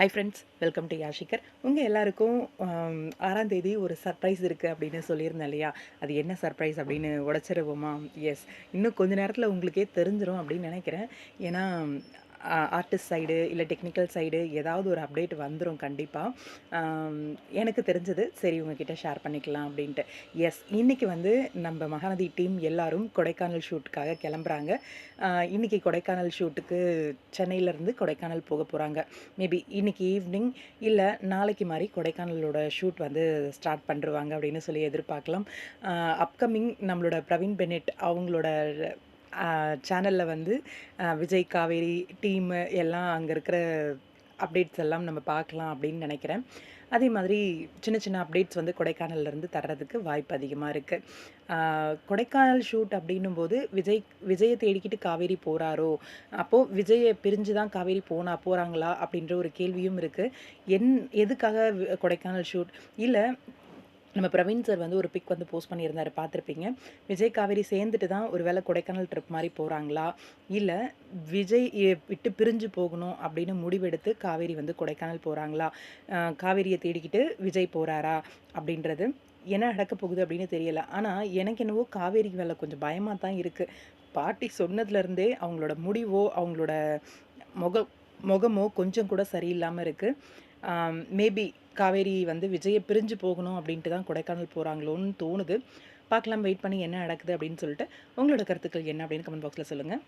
High friends welcome to யாஷிகர் உங்கள் எல்லாருக்கும் ஆறாம் தேதி ஒரு சர்ப்ரைஸ் இருக்குது அப்படின்னு சொல்லியிருந்தேன் இல்லையா? அது என்ன சர்ப்ரைஸ் அப்படின்னு உடச்சிருவோமா? எஸ் இன்னும் கொஞ்ச நேரத்தில் உங்களுக்கே தெரிஞ்சிடும் அப்படின்னு நினைக்கிறேன். ஏன்னா ஆர்டிஸ்ட் சைடு இல்லை டெக்னிக்கல் சைடு ஏதாவது ஒரு அப்டேட் வந்துடும் கண்டிப்பாக எனக்கு தெரிஞ்சது சரி உங்ககிட்ட ஷேர் பண்ணிக்கலாம் அப்படின்ட்டு. எஸ் இன்றைக்கி வந்து நம்ம மகாநதி டீம் எல்லாரும் கொடைக்கானல் ஷூட்டுக்காக கிளம்புறாங்க. இன்றைக்கி கொடைக்கானல் ஷூட்டுக்கு சென்னையிலேருந்து கொடைக்கானல் போக போகிறாங்க மேபி இன்னைக்கு ஈவினிங் இல்லை நாளைக்கு மாதிரி கொடைக்கானலோட ஷூட் வந்து ஸ்டார்ட் பண்ணுறாங்க அப்படின்னு சொல்லி எதிர்பார்க்கலாம். அப்கமிங் நம்மளோட பிரவீன் பெனெட் அவங்களோட சேனலில் வந்து விஜய் காவேரி டீமு எல்லாம் அங்கே இருக்கிற அப்டேட்ஸ் எல்லாம் நம்ம பார்க்கலாம் அப்படின்னு நினைக்கிறேன். அதே மாதிரி சின்ன சின்ன அப்டேட்ஸ் வந்து கொடைக்கானல்லேருந்து தர்றதுக்கு வாய்ப்பு அதிகமாக இருக்குது கொடைக்கானல் ஷூட் அப்படின்னும் போது விஜய் விஜயை தேடிக்கிட்டு காவேரி போகிறாரோ அப்போது விஜயை பிரிஞ்சு தான் காவேரி போனா போகிறாங்களா அப்படின்ற ஒரு கேள்வியும் இருக்குது என் எதுக்காக கொடைக்கானல் ஷூட் இல்லை நம்ம பிரவீன் சார் வந்து ஒரு பிக் வந்து போஸ்ட் பண்ணியிருந்தார் பார்த்துருப்பீங்க. விஜய் காவேரி சேர்ந்துட்டு தான் ஒரு வேளை கொடைக்கானல் ட்ரிப் மாதிரி போகிறாங்களா இல்லை விஜய் விட்டு பிரிஞ்சு போகணும் அப்படின்னு முடிவெடுத்து காவேரி வந்து கொடைக்கானல் போகிறாங்களா காவேரியை தேடிக்கிட்டு விஜய் போகிறாரா அப்படின்றது என்ன நடக்க போகுது அப்படின்னு தெரியல. ஆனால் எனக்கு என்னவோ காவேரி வேலை கொஞ்சம் பயமாக தான் இருக்குது பாட்டி சொன்னதுலேருந்தே அவங்களோட முடிவோ அவங்களோட முக முகமோ கொஞ்சம் கூட சரியில்லாமல் இருக்குது மேபி காவேரி வந்து விஜயை பிரிஞ்சு போகணும் அப்படின்ட்டு தான் கொடைக்கானல் போகிறாங்களோன்னு தோணுது. பார்க்கலாம் வெயிட் பண்ணி என்ன நடக்குது அப்படின்னு சொல்லிட்டு உங்களோட கருத்துக்கள் என்ன அப்படின்னு கமெண்ட் பாக்ஸில் சொல்லுங்கள்